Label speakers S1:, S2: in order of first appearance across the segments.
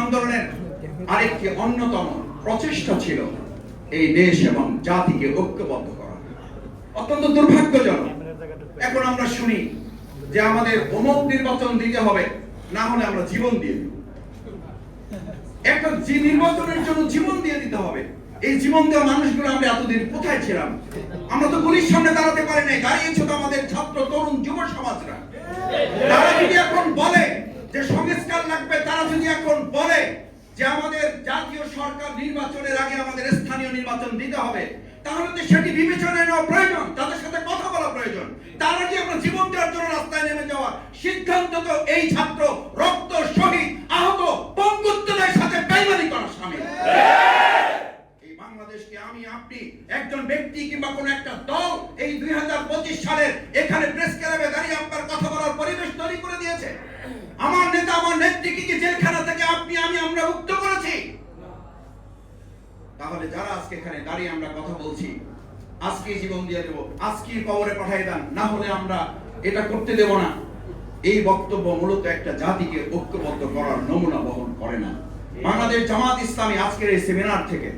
S1: আন্দোলনের আরেকটি অন্যতম প্রচেষ্টা ছিল এই দেশ এবং জাতিকে ঐক্যবদ্ধ করা। অত্যন্ত দুর্ভাগ্যজনক। এখন আমরা শুনি যে আমাদের অমুক নির্বাচন দিতে হবে, না হলে আমরা জীবন দিয়ে দেব। একটা নির্বাচনের জন্য জীবন দিয়ে দিতে হবে। এই জীবন দেওয়া মানুষগুলো আমরা এতদিন কোথায় ছিলাম? আমরা তো পুলিশ সামনে দাঁড়াতে পারি নাই। দাঁড়িয়েছে তো আমাদের ছাত্র, তরুণ, যুব সমাজরা। তারা যদি এখন বলে যে সংস্কার লাগবে, তারা যদি এখন যে আমাদের জাতীয় সরকার নির্বাচনের আগে আমাদের স্থানীয় নির্বাচন দিতে হবে, তাহলে তো সেটি বিবেচনায় নেওয়া প্রয়োজন, তাদের সাথে কথা বলা প্রয়োজন। তারা কি আমরা জীবন দেওয়ার জন্য রাস্তায় নেমে যাওয়া সিদ্ধান্ত তো এই ছাত্র রক্ত শহীদ আহত পঙ্গুত্তদের সাথে বেইমানি করা শামিল এই বাংলাদেশকে আমি, আপনি, একজন ব্যক্তি কিংবা কোন একটা দল এই দুই হাজার পঁচিশ সালের এখানে প্রেস ক্লাবে দাঁড়িয়ে আপনার কথা বলার পরিবেশ তৈরি করে দিয়েছে আমার নেতা আমার নেত্রীকে কি জেলখানা থেকে আপনি আমি আমরা মুক্ত করেছি তাহলে যারা আজকে এখানে দাঁড়িয়ে আমরা কথা বলছি, আজকে জীবন দিয়ে দেব। আজকে কবরে পাঠিয়ে দেন, না হলে আমরা এটা করতে দেব না। এই বক্তব্য মূলত একটা জাতিকে ঐক্যবদ্ধ করার নমুনা বহন করে না। বাংলাদেশ জামাত ইসলামী আজকের এই সেমিনার থেকে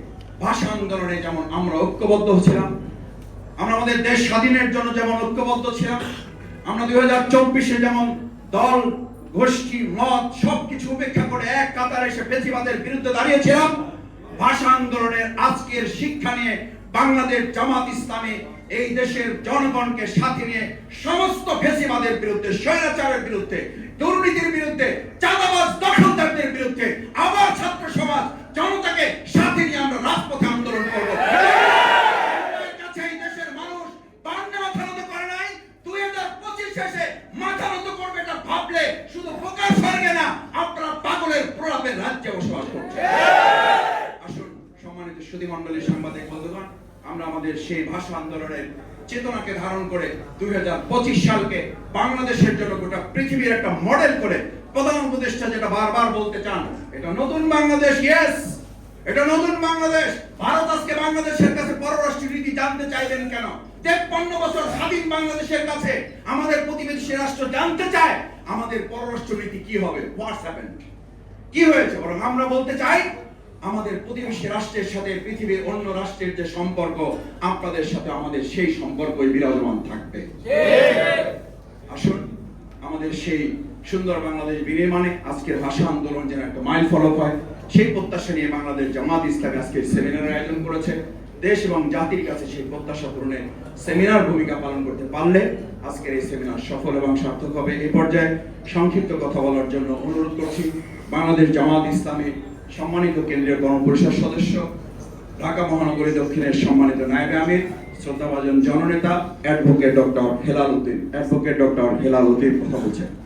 S1: ভাষা আন্দোলনে যেমন আমরা ঐক্যবদ্ধ ছিলাম, আমরা আমাদের দেশ স্বাধীনের জন্য যেমন ঐক্যবদ্ধ ছিলাম, আমরা দুই হাজার চব্বিশে যেমন দল, গোষ্ঠী, মত সবকিছু উপেক্ষা করে এক কাতারে এসে ফেসিবাদের বিরুদ্ধে দাঁড়িয়েছিলাম ভাষা আন্দোলনের আজকের শিক্ষা নিয়ে বাংলাদেশ জামাত ইসলামী এই দেশের জনগণকে সাথে নিয়ে সমস্ত ফেসিবাদের বিরুদ্ধে, স্বৈরাচারের বিরুদ্ধে, দুর্নীতির বিরুদ্ধে চাঁদাবাজ দখলদারদের বিরুদ্ধে আবার ছাত্র সমাজ জনতাকে সাথে নিয়ে আমরা রাজপথে আন্দোলন করব আপনাদের কাছে এই দেশের মানুষ বান্নে মাথা নত করে নাই দুই হাজার পঁচিশ শেষে মাথা নত করবে এটা ভাবলে শুধু প্রকাশ স্বর্গে না আপনারা পাগলের প্রলাপের রাজ্যে বসবাস করছেন আসুন সম্মানিত সুধী মন্ডলীর সাংবাদিক বন্ধুগণ, আমরা আমাদের সেই ভাষা আন্দোলনের চেতনাকে ধারণ করে দুই সালকে বাংলাদেশের জন্য গোটা পৃথিবীর একটা মডেল করে প্রধান উপদেষ্টা যেটা বারবার বলতে চান, এটা নতুন বাংলাদেশ ইয়েস এটা নতুন বাংলাদেশ! ভারত আজকে বাংলাদেশের কাছে পররাষ্ট্র নীতি জানতে চাইলেন কেন? তেপ্পান্ন বছর স্বাধীন বাংলাদেশের কাছে আমাদের প্রতিবেশী রাষ্ট্র জানতে চায়, আমাদের পররাষ্ট্র নীতি কি হবে? হোয়াটস কি হয়েছে? বরং আমরা বলতে চাই আমাদের প্রতিবেশী রাষ্ট্রের সাথে পৃথিবীর অন্য রাষ্ট্রের যে সম্পর্ক, আপনাদের সাথে আমাদের সেই সম্পর্কই বিরাজমান থাকবে। আসুন, আমাদের সেই সুন্দর বাংলাদেশ বিনির্মাণে আজকের ভাষা আন্দোলন যেন একটা মাইল ফলক হয়। সেই প্রত্যাশা নিয়ে বাংলাদেশ জামাত ইসলামী আজকের সেমিনার আয়োজন করেছে। দেশ এবং জাতির কাছে সেই প্রত্যাশা পূরণে সেমিনার ভূমিকা পালন করতে পারলে আজকের এই সেমিনার সফল এবং সার্থক হবে। এই পর্যায়ে সংক্ষিপ্ত কথা বলার জন্য অনুরোধ করছি, বাংলাদেশ জামাত ইসলামী সম্মানিত কেন্দ্রীয় গণপরিষদ সদস্য, ঢাকা মহানগরী দক্ষিণের সম্মানিত নায়েব আমির, শ্রদ্ধাভাজন জননেতা, advocate doctor Helal Uddin. Advocate doctor Helal Uddin, কথা বলছেন।